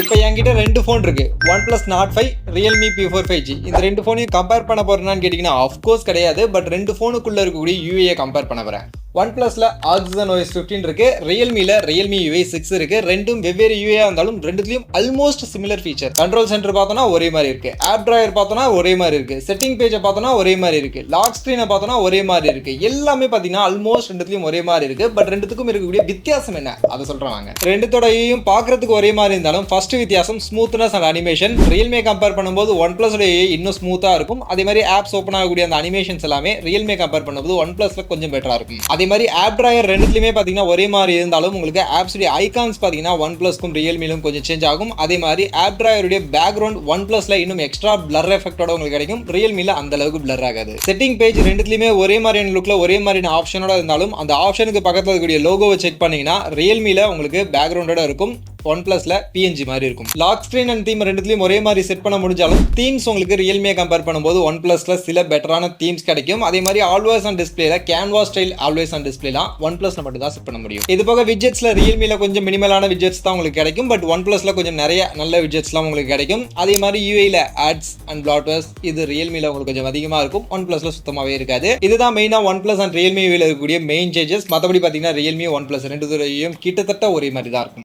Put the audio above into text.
இப்போ என்கிட்ட ரெண்டு ஃபோன் இருக்கு. One plus Nord five Realme P four five G இந்த ரெண்டு ஃபோனையும் கம்பேர் பண்ண போறேன்னு கேட்டிங்கன்னா அஃப்கோர்ஸ் கிடையாது. பட் ரெண்டு ஃபோனுக்குள்ள இருக்கக்கூடிய யூஏ கம்பேர் பண்ண போறேன். ஒன் பிளஸ்ல ஆக்சிஜன் ஓஎஸ் ஃபிஃப்டின் இருக்கு ரியல்மில ரியல்மி யூஏ சிக்ஸ் இருக்கு ரெண்டும் வெவ்வேறு யூஏ இருந்தாலும் ரெண்டுத்துலையும் almost similar feature control centre பார்த்தோம்னா ஒரே மாதிரி இருக்கு. ஆப் டிராயர் பார்த்தோம்னா ஒரே மாதிரி இருக்கு. செட்டிங் பேஜை பார்த்தோம்னா ஒரே மாதிரி இருக்கு. லாக் ஸ்க்ரீனை பார்த்தோம்னா ஒரே மாதிரி இருக்கு. எல்லாமே பார்த்தீங்கன்னா ஆல்மோஸ்ட் ரெண்டுத்துலையும் ஒரே மாதிரி இருக்கு. பட் ரெண்டுத்துக்கும் இருக்கக்கூடிய வித்தியாசம் என்ன? அதை சொல்கிறாங்க வாங்க. ரெண்டுத்தோடையும் பார்க்கறதுக்கு ஒரே மாதிரி இருந்தாலும் ஃபர்ஸ்ட் வித்தியாசம் smoothness and animation Realme compare பண்ணும்போது ஒன் பிளஸ் இன்னும் ஸ்மூத்தா இருக்கும். அதே மாதிரி ஆப்ஸ் ஓப்பன் ஆகக்கூடிய அந்த அனிமேஷன்ஸ் எல்லாமே ரியல்மே கம்பேர் பண்ணும்போது ஒன் பிளஸ்ல கொஞ்சம் பெட்டரா இருக்கும். அதே அதே மாதிரி ஆப் ட்ராயர் ரெண்டுத்துலையுமே பார்த்தீங்கன்னா ஒரே மாதிரி இருந்தாலும் உங்களுக்கு ஆப்ஸுடைய ஐகான்ஸ் பார்த்தீங்கன்னா ஒன் ப்ளஸ்க்கும் ரியல்மிலும் கொஞ்சம் சேஞ்ச் ஆகும். அதே மாதிரி ஆப் ட்ராயருடைய பேக்ரவுண்ட் ஒன் பிளஸ்ல இன்னும் எக்ஸ்ட்ரா பிளர் எஃபெக்டோட உங்களுக்கு கிடைக்கும். ரியல்மில அந்த அளவுக்கு பிளர் ஆகாது. செட்டிங் பேஜ் ரெண்டுத்துலையுமே ஒரே மாதிரியான லுக்ல ஒரே மாதிரியான ஆப்ஷனோட இருந்தாலும் அந்த ஆப்ஷனுக்கு பக்கத்தில் இருக்கக்கூடிய லோகோவை செக் பண்ணீங்கன்னா ரியல்மில உங்களுக்கு பேக்ரவுண்டோட இருக்கும். ஒன் பிளஸ்ல பிஎன்ஜி மாதிரி இருக்கும். லாக் ஸ்க்ரீன் அண்ட் தீம் ரெண்டுத்துலயும் ஒரே மாதிரி செட் பண்ண முடிஞ்சாலும் தீம்ஸ் உங்களுக்கு ரியல்மியை கம்பேர் பண்ணும்போது ஒன் பிளஸ்ல சில பெட்டரான தீம்ஸ் கிடைக்கும். அதே மாதிரி ஆல்வேஸ் அண்ட் டிஸ்பிளேல கேன்வா ஸ்டைல் ஆல்வேஸ் அண்ட் டிஸ்பிளேலாம் ஒன் பிளஸ்ல மட்டும் தான் செட் பண்ண முடியும். இது போக விஜெட்ஸ்ல ரியல்மியில கொஞ்சம் மினிமலான விஜெட்ஸ் தான் உங்களுக்கு கிடைக்கும். பட் ஒன் பிளஸ்ல கொஞ்சம் நிறைய நல்ல விஜெட்ஸ்லாம் உங்களுக்கு கிடைக்கும். அதே மாதிரி யூஏல ஆட்ஸ் அண்ட் பிளாட்வர்ஸ் இது ரியல்மியில உங்களுக்கு கொஞ்சம் அதிகமா இருக்கும். ஒன் பிளஸ்ல சுத்தமாவே இருக்காது. இதுதான் மெயினா ஒன் பிளஸ் அண்ட் ரியல்மி இருக்கக்கூடிய மெயின் சேஞ்சஸ் மற்றபடி பார்த்தீங்கன்னா ரியல்மி ஒன் பிளஸ் ரெண்டு துறையும் கிட்டத்தட்ட ஒரே மாதிரி தான் இருக்கும்.